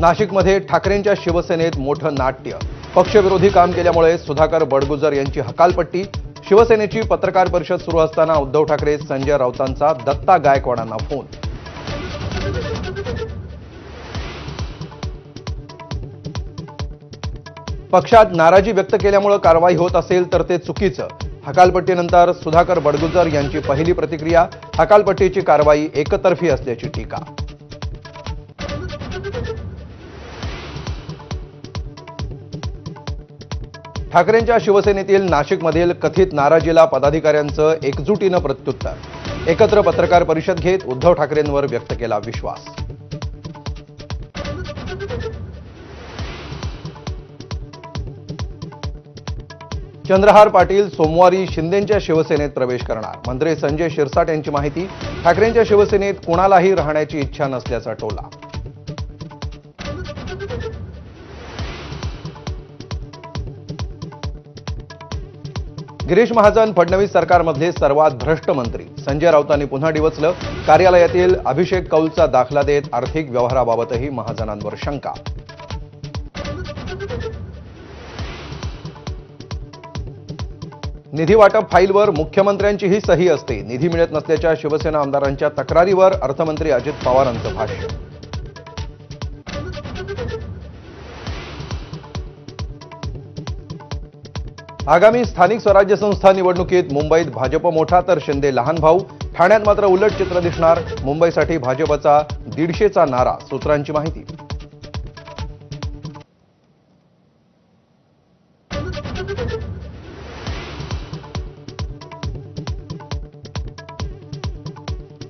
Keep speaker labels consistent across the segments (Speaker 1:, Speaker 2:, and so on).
Speaker 1: नाशिकमध्ये ठाकरेंच्या शिवसेनेत मोठं नाट्य. पक्षविरोधी काम केल्यामुळे सुधाकर बडगुजर यांची हकालपट्टी. शिवसेनेची पत्रकार परिषद सुरू असताना उद्धव ठाकरे संजय राऊतांचा दत्ता गायकवाडांना फोन. पक्षात नाराजी व्यक्त केल्यामुळे कारवाई होत असेल तर ते चुकीचं. हकालपट्टीनंतर सुधाकर बडगुजर यांची पहिली प्रतिक्रिया हकालपट्टीची कारवाई एकतर्फी असल्याची टीका. ठाकरेंच्या शिवसेनेतील नाशिकमधील कथित नाराजीला पदाधिकाऱ्यांचं एकजुटीनं प्रत्युत्तर. एकत्र पत्रकार परिषद घेत उद्धव ठाकरेंवर व्यक्त केला विश्वास. चंद्रहार पाटील सोमवारी शिंदेच्या शिवसेनेत प्रवेश करणार. मंत्री संजय शिरसाट यांची माहिती ठाकरेंच्या शिवसेनेत कुणालाही राहण्याची इच्छा नसल्याचा टोला. गिरीश महाजन फडणवीस सरकारमधले सर्वात भ्रष्ट मंत्री. संजय राऊतांनी पुन्हा डिवचलं. कार्यालयातील अभिषेक कौलचा दाखला देत आर्थिक व्यवहाराबाबतही महाजनांवर शंका. निधी वाटप फाईलवर मुख्यमंत्र्यांचीही सही असते. निधी मिळत नसल्याच्या शिवसेना आमदारांच्या तक्रारीवर अर्थमंत्री अजित पवारांचं भाष्य. आगामी स्थानिक स्वराज्य संस्था निवडणुकीत मुंबईत भाजप मोठा तर शिंदे लहान भाऊ. ठाण्यात मात्र उलट चित्र दिसणार. मुंबईसाठी भाजपचा दीडशेचा नारा सूत्रांची माहिती.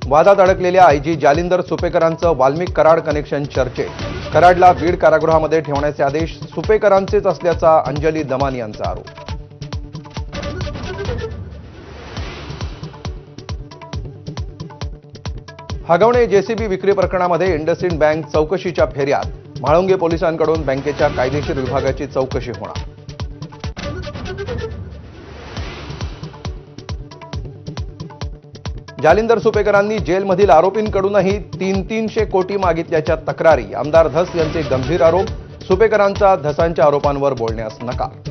Speaker 1: वादात अडकलेल्या आयजी जालिंदर सुपेकरांचं वाल्मिक कराड कनेक्शन चर्चेत. कराडला बीड कारागृहामध्ये ठेवण्याचे आदेश सुपेकरांचेच असल्याचा अंजली दमानी यांचा आरोप. हगवणे जेसीबी विक्री प्रकरणामध्ये इंडसइंड बँक चौकशीच्या फेऱ्यात. म्हाळुंगे पोलिसांकडून बँकेच्या कायदेशीर विभागाची चौकशी होणार. जालिंदर सुपेकरांनी जेलमधील आरोपींकडूनही तीन तीनशे कोटी मागितल्याच्या तक्रारी. आमदार धस यांचे गंभीर आरोप. सुपेकरांचा धसांच्या आरोपांवर बोलण्यास नकार.